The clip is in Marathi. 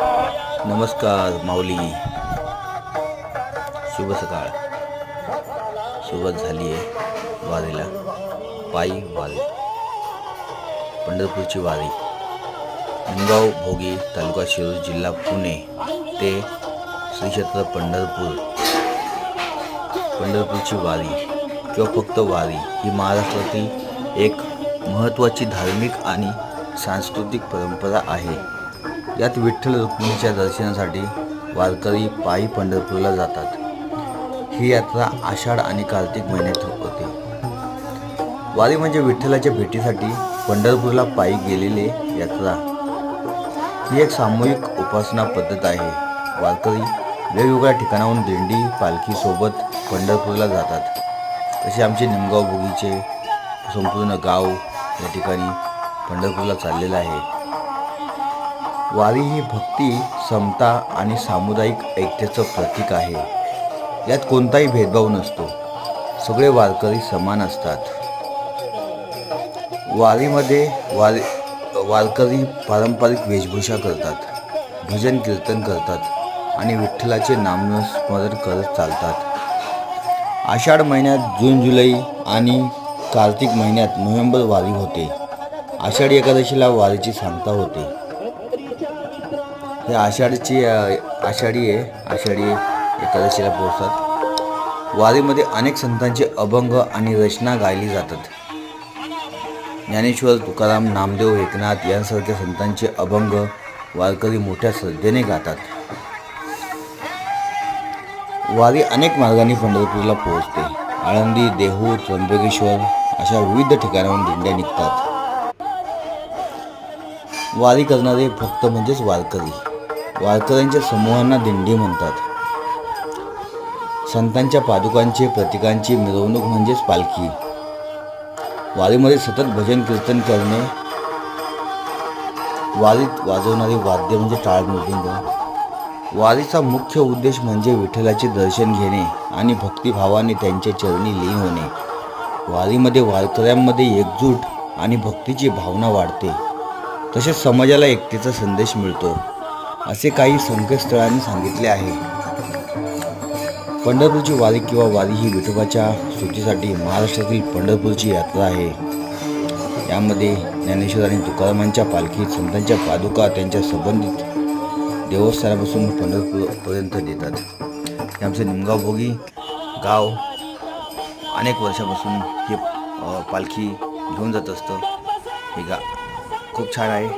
नमस्कार माऊली. शुभ सकाळ. सुरुवात झाली आहे वारीला. पायी वारी. पंढरपूरची वारी. निमगाव भोगी तालुका शिरूर जिल्हा पुणे ते श्री क्षेत्र पंढरपूर. पंढरपूरची वारी किंवा फक्त वारी ही महाराष्ट्रातील एक महत्त्वाची धार्मिक आणि सांस्कृतिक परंपरा आहे. यात विठ्ठल रुक्मिणीच्या दर्शनासाठी वारकरी पायी पंढरपूरला जातात. ही यात्रा आषाढ आणि कार्तिक महिन्यात होते. वारी म्हणजे विठ्ठलाच्या भेटीसाठी पंढरपूरला पायी गेलेले यात्रा. ही एक सामूहिक उपासना पद्धत आहे. वारकरी वेगवेगळ्या ठिकाणाहून दिंडी पालखीसोबत पंढरपूरला जातात. तसे आमचे निमगाव भोगीचे संपूर्ण गाव या ठिकाणी पंढरपूरला चाललेलं आहे. वारी ही भक्ती समता आणि सामुदायिक ऐक्याचं प्रतीक आहे. यात कोणताही भेदभाव नसतो. सगळे वारकरी समान असतात. वारीमध्ये वारी वारकरी पारंपरिक वेशभूषा करतात. भजन कीर्तन करतात आणि विठ्ठलाचे नामस्मरण करत चालतात. आषाढ महिन्यात जून जुलै आणि कार्तिक महिन्यात नोव्हेंबर वारी होते. आषाढी एकादशीला वारीची सांगता होते. हे आषाढीची आषाढी आहे. आषाढी एकादशीला पोहोचतात. वारीमध्ये अनेक संतांचे अभंग आणि रचना गायली जातात. ज्ञानेश्वर तुकाराम नामदेव एकनाथ यांसारख्या संतांचे अभंग वारकरी मोठ्या श्रद्धेने गातात. वारी अनेक मार्गांनी पंढरपूरला पोहोचते. आळंदी देहू त्र्यंबकेश्वर अशा विविध ठिकाणाहून दिंड्या निघतात. वारी करणारे भक्त म्हणजेच वारकरी. वारकऱ्यांच्या समूहांना दिंडी म्हणतात. संतांच्या पादुकांचे प्रतीकांची मिरवणूक म्हणजेच पालखी. वारीमध्ये सतत भजन कीर्तन करणे. वारीत वाजवणारे वाद्य म्हणजे टाळ मृदुंग. वारीचा मुख्य उद्देश म्हणजे विठ्ठलाचे दर्शन घेणे आणि भक्तिभावाने त्यांच्या चरणी लीन होणे. वारीमध्ये वारकऱ्यांमध्ये एकजूट आणि भक्तीची भावना वाढते. तसेच समाजाला एकतेचा संदेश मिळतो. असे काही संकेतस्थळांनी सांगितले आहे. पंढरपूरची वारी किंवा वारी ही विठोबाच्या स्तुतीसाठी महाराष्ट्रातील पंढरपूरची यात्रा आहे. यामध्ये ज्ञानेश्वर आणि तुकारामांच्या पालखीत संतांच्या पादुका त्यांच्या संबंधित देवस्थानापासून पंढरपूरपर्यंत देतात हे आमचं निमगाव भोगी गाव अनेक वर्षापासून हे पालखी घेऊन जात असतं. हे गा खूप छान आहे.